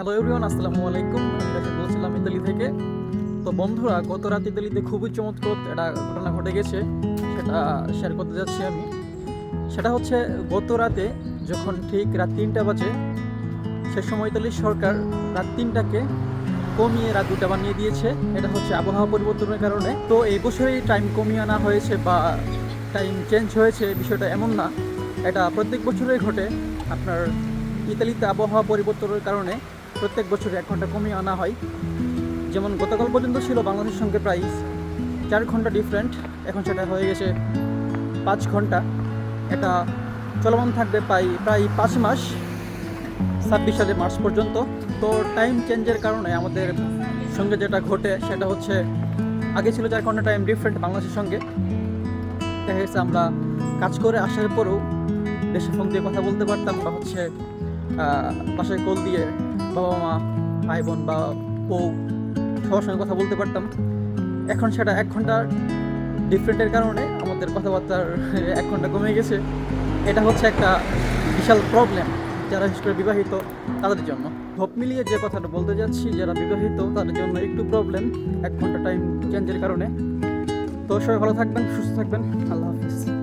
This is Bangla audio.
হ্যালো এভরিওয়ান আসসালামু আলাইকুম। আমি রাশিদ বলছিলাম ইতালি থেকে। তো বন্ধুরা, গত রাত ইতালিতে খুবই চমৎকার একটা ঘটনা ঘটে গেছে। সেটা শেয়ার করতে যাচ্ছি আমি। সেটা হচ্ছে, গত রাতে যখন ঠিক রাত তিনটা বাজে, সে সময় ইতালির সরকার রাত তিনটাকে কমিয়ে রাত দুটা বানিয়ে দিয়েছে। এটা হচ্ছে আবহাওয়া পরিবর্তনের কারণে। তো এই বছরেই টাইম কমিয়ে আনা হয়েছে বা টাইম চেঞ্জ হয়েছে বিষয়টা এমন না। এটা প্রত্যেক বছরই ঘটে। আপনার ইতালিতে আবহাওয়া পরিবর্তনের কারণে প্রত্যেক বছর এক ঘণ্টা কমিয়ে আনা হয়। যেমন গতকাল পর্যন্ত ছিল বাংলাদেশের সঙ্গে প্রায় চার ঘণ্টা ডিফারেন্ট এখন সেটা হয়ে গেছে পাঁচ ঘণ্টা। এটা চলমান থাকবে প্রায় প্রায় পাঁচ মাস, ছাব্বিশ সালে মার্চ পর্যন্ত। তো টাইম চেঞ্জের কারণে আমাদের সঙ্গে যেটা ঘটে সেটা হচ্ছে, আগে ছিল চার ঘণ্টা টাইম ডিফারেন্ট বাংলাদেশের সঙ্গে। দেখা গেছে আমরা কাজ করে আসার পরেও দেশে ফোন দিয়ে কথা বলতে পারতাম বা হচ্ছে বাসায় কল দিয়ে বাবা মা, ভাই বোন বা বউ সবার সঙ্গে কথা বলতে পারতাম। এখন সেটা এক ঘণ্টা ডিফারেন্টের কারণে আমাদের কথাবার্তার এক ঘণ্টা কমে গেছে। এটা হচ্ছে একটা বিশাল প্রবলেম যারা বিশেষ করে বিবাহিত, তাদের জন্য। সব মিলিয়ে যে কথাটা বলতে যাচ্ছি, যারা বিবাহিত, তাদের জন্য একটু প্রবলেম এক ঘণ্টা টাইম চেঞ্জের কারণে। তো সবাই ভালো থাকবেন, সুস্থ থাকবেন। আল্লাহ হাফিজ।